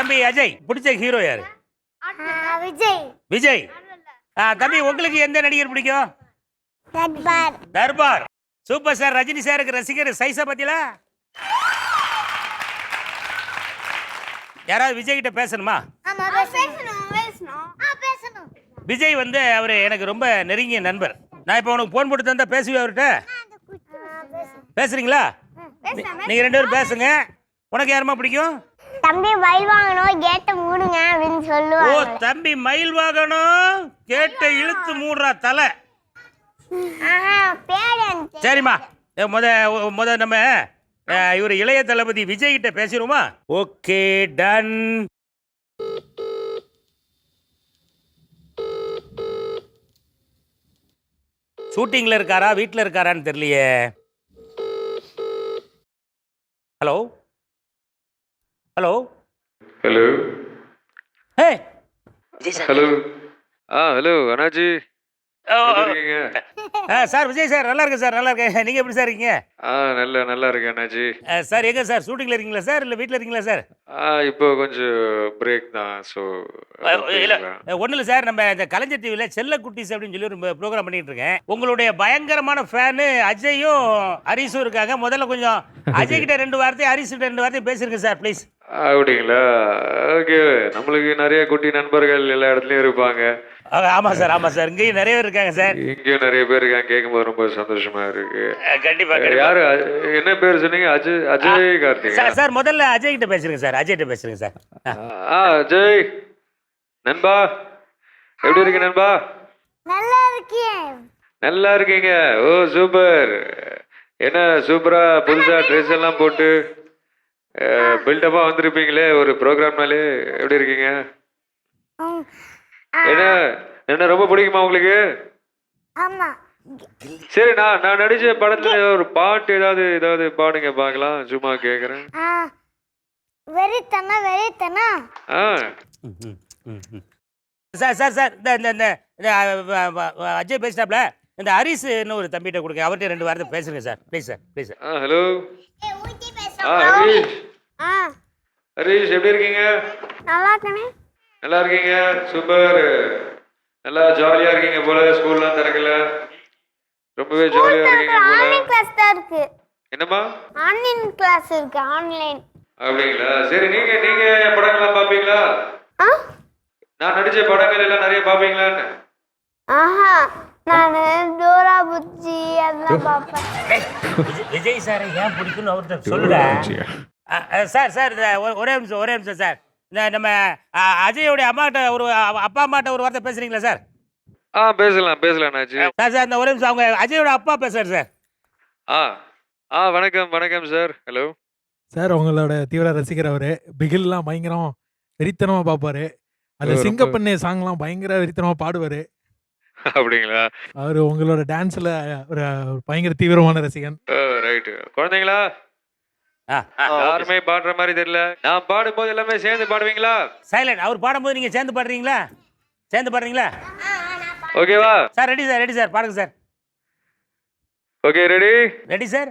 தம்பி அஜய் பிடிச்ச ஹீரோ யாரு? ஆ, விஜய். விஜய்? ஆ, தம்பி உங்களுக்கு எந்த நடிகர் பிடிக்கும்? தர்பார். தர்பார். சூப்பர் ஸ்டார் ரஜினி சாருக்கு ரசிகர் சைஸா பத்தியில யாராவது விஜய் கிட்ட பேசணுமா? ஆமா பேசணும். பேசணும் ஆ பேசணும். விஜய் வந்து அவர் எனக்கு ரொம்ப நெருங்கிய நண்பர். நான் இப்போ உனக்கு ஃபோன் போட்டு தந்தா பேசுவே அவர்கிட்ட? பேசுறீங்களா? நீங்க ரெண்டு பேரும் பேசுங்க. உனக்கு யாருமா பிடிக்கும்? தம்பி மயில் வாங்கணும் கேட்ட மூடுங்க அப்படின்னு ஓ சொல்லுவாங்க தம்பி மயில் வாகனம் கேட்ட இழுத்து மூடுறா தலை. ஆஹா பேர் எனக்கு சரிம்மா. ஏ, முத ஒ- முத நம்ம இவர் இளைய தளபதி விஜய் கிட்ட பேசிடுவோமா? Okay done. ஷூட்டிங்ல இருக்காரா வீட்டில் இருக்காரான்னு தெரியலையே. Hello? Hello hello. Hey. Hello. ஆ ஹலோ அண்ணாஜி சார் விஜய் சார் நல்லா இருக்கேன் சார் நல்லா இருக்கேன். நீங்கள் எப்படி சார் இருக்கீங்க? ஆ நல்ல நல்லா இருக்கேன் அண்ணாஜி ஆ, சார் எங்கே சார்? ஷூட்டிங்கில் இருக்கீங்களா சார்? இல்லை வீட்டில் இருக்கீங்களா சார்? ஆ இப்போ கொஞ்சம் பிரேக் தான் ஸோ இல்லை ஒன்றும் இல்லை சார் நம்ம இந்த கலைஞர் டிவியில் செல்ல குட்டீஸ் அப்படின்னு சொல்லி ஒரு ப்ரோக்ராம் பண்ணிட்டு இருக்கேன். உங்களுடைய பயங்கரமான ஃபேனு அஜயும் ஹரிஸும் இருக்காங்க. முதல்ல கொஞ்சம் அஜய் கிட்ட ரெண்டு வார்த்தை ஹரிஸ் கிட்ட ரெண்டு வார்த்தை பேசிருங்க சார் ப்ளீஸ் அப்படிங்களா? ஓகே நம்மளுக்கு நிறைய குட்டி நண்பர்கள் எல்லா இடத்துலயும் இருப்பாங்க. ஆமாம் சார் ஆமாம் சார். இங்கேயும் நிறைய பேர் இருக்காங்க சார். இங்கேயும் நிறைய பேர் இருக்காங்க. கேட்கும்போது ரொம்ப சந்தோஷமா இருக்கு. கண்டிப்பாக யாரு என்ன பேர் சொன்னீங்க? அஜய் அஜய் கார்த்திகா? சார் சார் முதல்ல அஜய் கிட்ட பேசுறேங்க சார். அஜய் கிட்ட பேசுறேங்க சார். ஆ. ஆ அஜய். நண்பா எப்படி இருக்கு நண்பா? நல்லா இருக்கேன். நல்லா இருக்கீங்க. ஓ சூப்பர். என்ன சூப்பரா புதுசா ட்ரெஸ் எல்லாம் போட்டு பில்டப்பா வந்திருப்பீங்களே ஒரு ப்ரோக்ராம்னாலே எப்படி இருக்கீங்க? என்ன என்ன ரொம்ப பிடிக்குமா உங்களுக்கு? ஆமா. சரி நான் நான் நடிச்ச படத்துல ஒரு பாட்டு ஏதாவது ஏதாவது பாடுங்க பார்க்கலாம். சும்மா கேக்குறேன். ஆ வெறித்தனா வெறித்தனா ஆ. ம், ம், ம், ம். சார் சார் சார் இந்த இந்த இந்த அஜய் பேசிட்டாப்ல? இந்த ஹரிஸ்னு ஒரு தம்பிகிட்ட கொடுங்க. அவர்கிட்ட ரெண்டு வார்த்தை பேசுங்க sir. Please sir please sir ah hello ஆ ஹரீஷ். ஆ. ஹரீஷ் எப்படி இருக்கீங்க? நல்லா இருக்கனே நல்லா இருக்கீங்க? சூப்பர். நல்லா ஜாலியா இருக்கீங்க போல ஸ்கூல்லாம் திறக்கல. ரொம்பவே ஜாலியா இருக்கீங்க போல. ஆன்லைன் கிளாஸ் தான் இருக்கு. என்னம்மா? ஆன்லைன் கிளாஸ் இருக்கு ஆன்லைன். அப்படிங்களா? சரி நீங்க நீங்க படங்கள்லாம் பாப்பீங்களா? நான் நடிச்ச படங்கள் எல்லாம் நிறைய பாப்பீங்களான்னு. ஆஹா. நான் டோரா புச்சி அதெல்லாம் பார்ப்பேன் ஏய், விஜய்- சாரை ஏன் பிடிக்கும்னு அவர்கிட்ட சொல்லுடா. சார் சார் இந்த ஒ- ஒரே நிமிஷம் ஒரே நிமிஷம் சார். இந்த நம்ம அஜயோடைய அம்மாட்ட ஒரு அப்பா அம்மாட்ட ஒரு வார்த்தை பேசுறீங்களா சார்? ஆ பேசலாம் பேசலாம் நாச்சு சார் சார் இந்த ஒரே நிமிஷம் அவங்க அஜயோட அப்பா பேசுறாரு சார். ஆ ஆ வணக்கம் வணக்கம் சார். ஹலோ சார் உங்களோட தீவிர ரசிகர் அவரு. பிகில்லாம் பயங்கரம் வெறித்தனமா பார்ப்பாரு ரொம்ப- சிங்கப்பண்ணே சாங்லாம் பயங்கர வெறித்தனமா பாடுவாரு. அப்படிங்களா? அவர் உங்களோட டான்ஸ்ல ஒரு ஒரு பயங்கர தீவிரமான ரசிகன். ஓ ரைட்டு குழந்தைங்களா? யாருமே பாடுற மாதிரி தெரியல. நான் பாடும்போது எல்லாமே சேர்ந்து பாடுவீங்களா? சைலண்ட் அவர் பாடும்போது நீங்கள் சேர்ந்து பாடுறீங்களா? சேர்ந்து பாடுறீங்களா? ஓகேவா sir ready sir ready sir. பாடுங்க sir. Okay ready ready sir?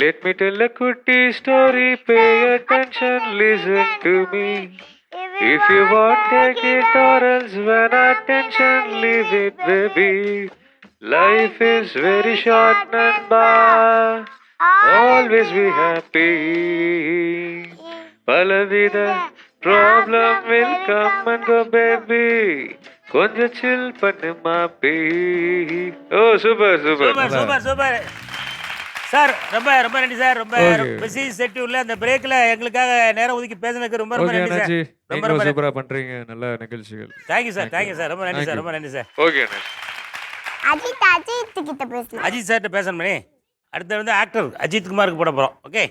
Let me tell a cutie story, pay attention, listen to me. If you want, take it or else when attention, leave it, baby. Life is very short, Nanda. Always be happy. பலவித problem will come and go, baby. கொஞ்சம் chill பண்ணு மாப்பி ஓ super super super super super sir ரொம்ப ரொம்ப நன்றி sir. ரொம்ப. Busy செட்யூல்ல அந்த பிரேக்ல எங்களுக்காக நேரம் ஒதுக்கி பேசுனதுக்கு ரொம்ப ரொம்ப நன்றி சார். ரொம்ப ரொம்ப சூப்பரா பண்றீங்க. நல்ல நிகழ்ச்சிகள். தேங்க்யூ சார் தேங்க்யூ சார் ரொம்ப நன்றி சார். ரொம்ப நன்றி சார் ஓகே அஜித் அஜித் கிட்ட பேசலாம் அஜித் சார்கிட்ட பேசணும் மணி அடுத்து வந்து ஆக்டர் அஜித் குமாருக்கு போட போகிறோம் ஓகே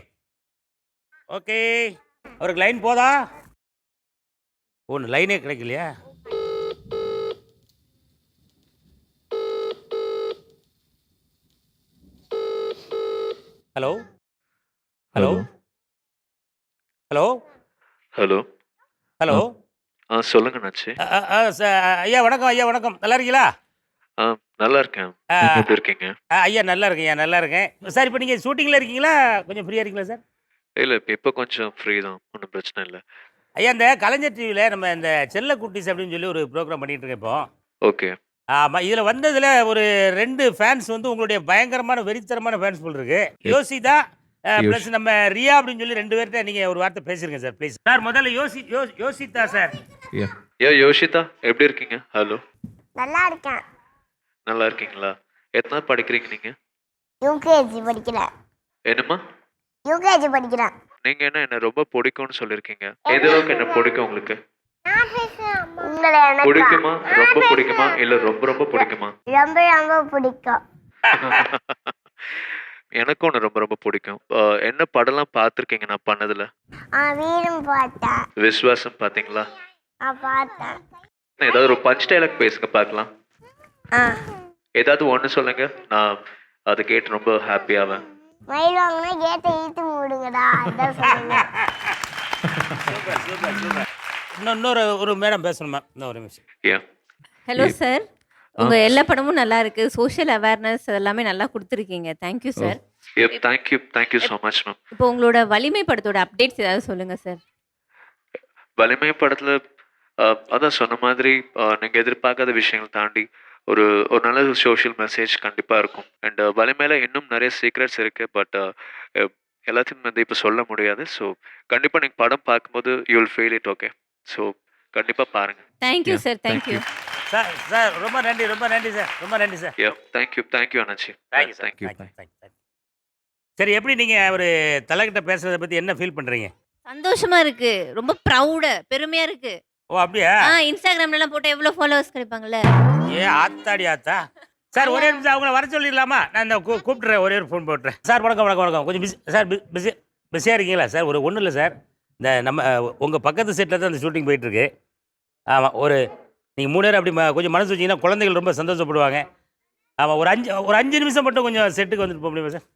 ஓகே அவருக்கு லைன் போதா? ஒன்று லைனே கிடைக்கலையா? Hello? Hello? Hello? Hello? Hello? ஆ. சொல்லுங்க நாச்சி. ஐயா வணக்கம் ஐயா வணக்கம். நல்லா இருக்கீங்களா? ஆ நல்லா இருக்கேன். எப்படி இருக்கீங்க? ஆ, ஐயா நல்லா இருக்கேன் ஐயா நல்லா இருக்கேன். சார் இப்போ நீங்கள் ஷூட்டிங்கில் இருக்கீங்களா? கொஞ்சம் ஃப்ரீயாக இருக்கீங்களா சார்? இல்ல இப்ப இப்ப கொஞ்சம் ஃப்ரீ தான். ஒன்றும் பிரச்சனை இல்லை. ஐயா இந்த கலைஞர் டிவியில் நம்ம இந்த செல்ல குட்டீஸ் அப்படின்னு சொல்லி ஒரு ப்ரோக்ராம் பண்ணிட்டு இருக்கேன் இப்போ. ஓகே. ஆமாம் இதில் வந்ததில் ஒரு ரெண்டு ஃபேன்ஸ் வந்து உங்களுடைய பயங்கரமான வெறித்தரமான ஃபேன்ஸ் போல் இருக்கு. யோசிதா ப்ளஸ் நம்ம ரியா அப்படின்னு சொல்லி ரெண்டு பேர்கிட்ட நீங்கள் ஒரு வார்த்தை பேசிருங்க சார் ப்ளீஸ் சார் முதல்ல யோசி யோ யோசித்தா சார். ஏ யோஷிதா எப்படி இருக்கீங்க? ஹலோ நல்லா இருக்கேன். நல்லா இருக்கீங்களா? எத்தனை படிக்கிறீங்க நீங்க? யூகேஜி படிக்கிறேன் என்னம்மா? யூகேஜி படிக்கிறேன். நீங்க என்ன என்ன ரொம்ப பிடிக்கும்னு சொல்லிருக்கீங்க எந்த அளவுக்கு என்ன பிடிக்கும் உங்களுக்கு? உங்களை எனக்கு பிடிக்குமா? ரொம்ப பிடிக்குமா? இல்ல ரொம்ப ரொம்ப பிடிக்குமா? ரொம்ப ரொம்ப பிடிக்கும். எனக்கும் ஒன்று ரொம்ப ரொம்ப பிடிக்கும். என்ன படம்லாம் பார்த்துருக்கீங்க நான் பண்ணதுல? ஆ வீடும் பார்த்தேன். விஸ்வாசம் பாத்தீங்களா ஆ பார்த்தேன். ஏதாவது ஒரு பஞ்ச் டைலாக் பேசுங்க பார்க்கலாம். ஏதாவது ஒன்று சொல்லுங்க. நான் அதை கேட்டு ரொம்ப ஹாப்பியாவேன் மயில் வாங்கினா கேட்டை இழுத்து மூடுங்கடா அதான் சொல்லுங்க. Super super super. இன்னும் இன்னொரு ஒரு மேடம் பேசணுமா? இன்னும் ஒரு நிமிஷம். ஹலோ சார் உங்க எல்லா படமும் நல்லா இருக்கு. சோஷியல் அவேர்னஸ் எல்லாமே நல்லா கொடுத்துருக்கீங்க. Thank you sir A thank you thank you so much ma'am இப்போ உங்களோட வலிமை படத்தோட அப்டேட்ஸ் ஏதாவது சொல்லுங்க சார் வலிமை படத்துல அதான் சொன்ன மாதிரி நீங்க எதிர்பார்க்காத விஷயங்கள் தாண்டி ஒரு ஒரு நல்ல சோஷியல் மெசேஜ் கண்டிப்பா இருக்கும். அண்ட் வலிமையில இன்னும் நிறைய சீக்ரெட்ஸ் இருக்கு. பட் எல்லாத்தையும் வந்து இப்போ சொல்ல முடியாது. ஸோ கண்டிப்பா நீங்க படம் பார்க்கும்போது you will feel it okay so கண்டிப்பா பாருங்க. Thank you sir thank you sir sir ரொம்ப நன்றி ரொம்ப நன்றி சார் ரொம்ப நன்றி sir yeah thank you thank you அண்ணாச்சி thank you sir thank you சரி எப்படி நீங்கள் ஒரு தலைகிட்ட பேசுறதை பற்றி என்ன ஃபீல் பண்ணுறீங்க சந்தோஷமா இருக்கு. ரொம்ப ப்ரௌடு பெருமையா இருக்கு. ஓ அப்படியா? ஆ இன்ஸ்டாகிராம்ல எல்லாம் போட்டா எவ்வளவு ஃபாலோவர்ஸ் கிடைப்பாங்கல்ல? ஏ ஆத்தாடி ஆத்தா. சார் ஒரே நிமிஷம் அவங்கள வர சொல்லிடலாமா? நான் இந்த கூப்பிட்டுறேன் ஒரே ஒரு ஃபோன் போட்டுறேன். சார் வணக்கம் வணக்கம் வணக்கம். கொஞ்சம் பிஸி சார் பிஸி பிஸியாக இருக்கீங்களா சார் ஒரு ஒன்றும் இல்லை சார் இந்த நம்ம உங்கள் பக்கத்து செட்டில் தான் இந்த ஷூட்டிங் போயிட்டுருக்கு. ஆமாம் ஒரு நீங்கள் மூணு நேரம் அப்படி கொஞ்சம் மனசு வச்சிங்கன்னா குழந்தைகள் ரொம்ப சந்தோஷப்படுவாங்க. ஆமாம் ஒரு அஞ்சு ஒரு அஞ்சு நிமிஷம் மட்டும் கொஞ்சம் செட்டுக்கு வந்துட்டு போக முடியுமா சார்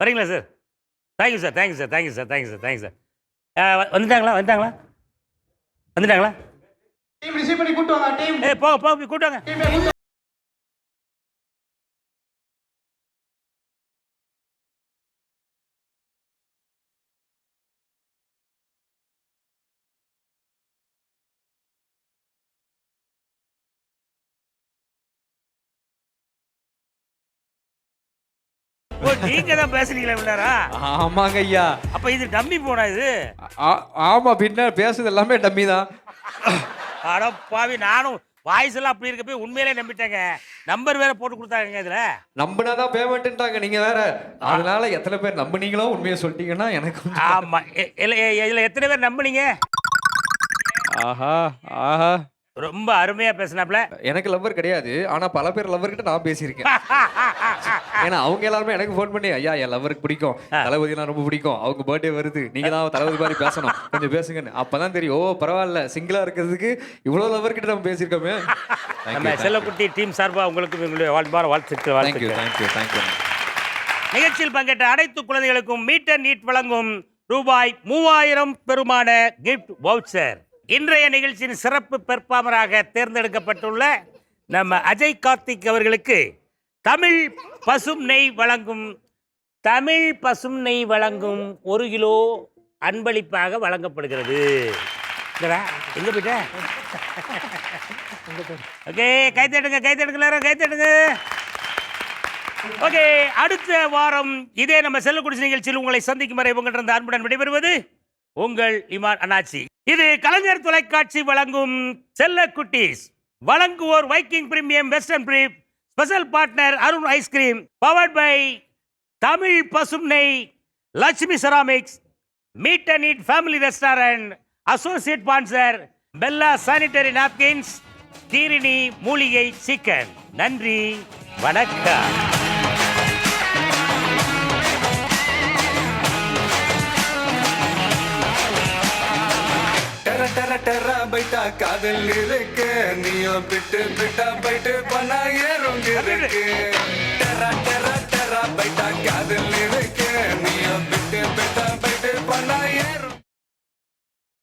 வரீங்களா sir thank you sir thank you sir thank you sir thank you sir thank you sir வந்துட்டாங்களா? வந்துட்டாங்களா? வந்துட்டாங்களா? டீம் ரிசீவ் பண்ணி கூட்டு வாங்க டீம் ஏ போக போக போய் ஓ நீங்க தான் பேசுறீங்களா விழாரா ஆமாங்க ஐயா. அப்ப இது டம்மி போனா இது. ஆமா பின்ன பேசுறது எல்லாமே டம்மி தான். அட பாவி நானும் வாய்ஸ் எல்லாம் அப்படி இருக்க போய் உண்மையிலே நம்பிட்டேங்க. நம்பர் வேற போட்டு கொடுத்தாங்க இதுல. நம்பினாதான் பேமெண்ட்ன்றாங்க நீங்க வேற. அதனால எத்தனை பேர் நம்புனீங்களோ உண்மையை சொல்லிட்டீங்கன்னா எனக்கு ஆமா இதுல எத்தனை பேர் நம்புனீங்க? ஆஹா ஆஹா. ரொம்ப அருமையா பேசினாப்ல. எனக்கு லவ்வர் கிடையாது ஆனா பல பேர் லவ்வர் கிட்ட நான் பேசியிருக்கேன். ஏன்னா அவங்க எல்லாருமே எனக்கு ஃபோன் பண்ணி ஐயா என் லவ்வருக்கு பிடிக்கும். தளபதினா ரொம்ப பிடிக்கும். அவங்க பர்த்டே வருது. நீங்க தான் தளபதி மாதிரி பேசணும். கொஞ்சம் பேசுங்கன்னு. அப்பதான் தெரியும் ஓ பரவாயில்ல. சிங்கிளா இருக்கிறதுக்கு இவ்வளவு லவ்வர் கிட்ட நம்ம பேசியிருக்கோமே. நம்ம செல்லக்குட்டி டீம் சார்பா உங்களுக்கு எங்களுடைய வாழ்வார வாழ்த்துக்கள் வாழ்த்துக்கள் தேங்க்யூ தேங்க்யூ நிகழ்ச்சியில் பங்கேற்ற அனைத்து குழந்தைகளுக்கும் மீட் அண்ட் நீட் வழங்கும் ரூபாய் மூவாயிரம் பெருமான கிஃப்ட் வவுச்சர் இன்றைய நிகழ்ச்சியின் சிறப்பு பெர்ஃபார்மராக தேர்ந்தெடுக்கப்பட்டுள்ள நம்ம அஜய் கார்த்திக் அவர்களுக்கு தமிழ் பசும் நெய் வழங்கும் தமிழ் பசும் நெய் வழங்கும் ஒரு கிலோ அன்பளிப்பாக வழங்கப்படுகிறது. எங்க போயிட்ட? ஓகே கைத்தடுங்க கைத்தடுங்க கைத்தடுங்க ஓகே அடுத்த வாரம் இதே நம்ம செல்லக்கூடிய நிகழ்ச்சியில் உங்களை சந்திக்கும் வரை உங்களிடம் அன்புடன் விடைபெறுவது உங்கள் இமான் அண்ணாச்சி. இது கலைஞர் தொலைக்காட்சி வழங்கும் செல்ல குட்டீஸ். வழங்குவோர் Viking premium western brief special partner Arun ice cream powered by Tamil Pasumai Lakshmi ceramics meet and eat family restaurant associate sponsor Bella sanitary napkins தீரிணி மூலிகை சிக்கன் நன்றி வணக்கம். டெர பைட்டா காதல் இருக்கு. நீயும் பிட்டு பிட்டா பைட்டு பண்ணா இருக்கு. டெர டெர டெர பைட்டா காதல் இருக்கு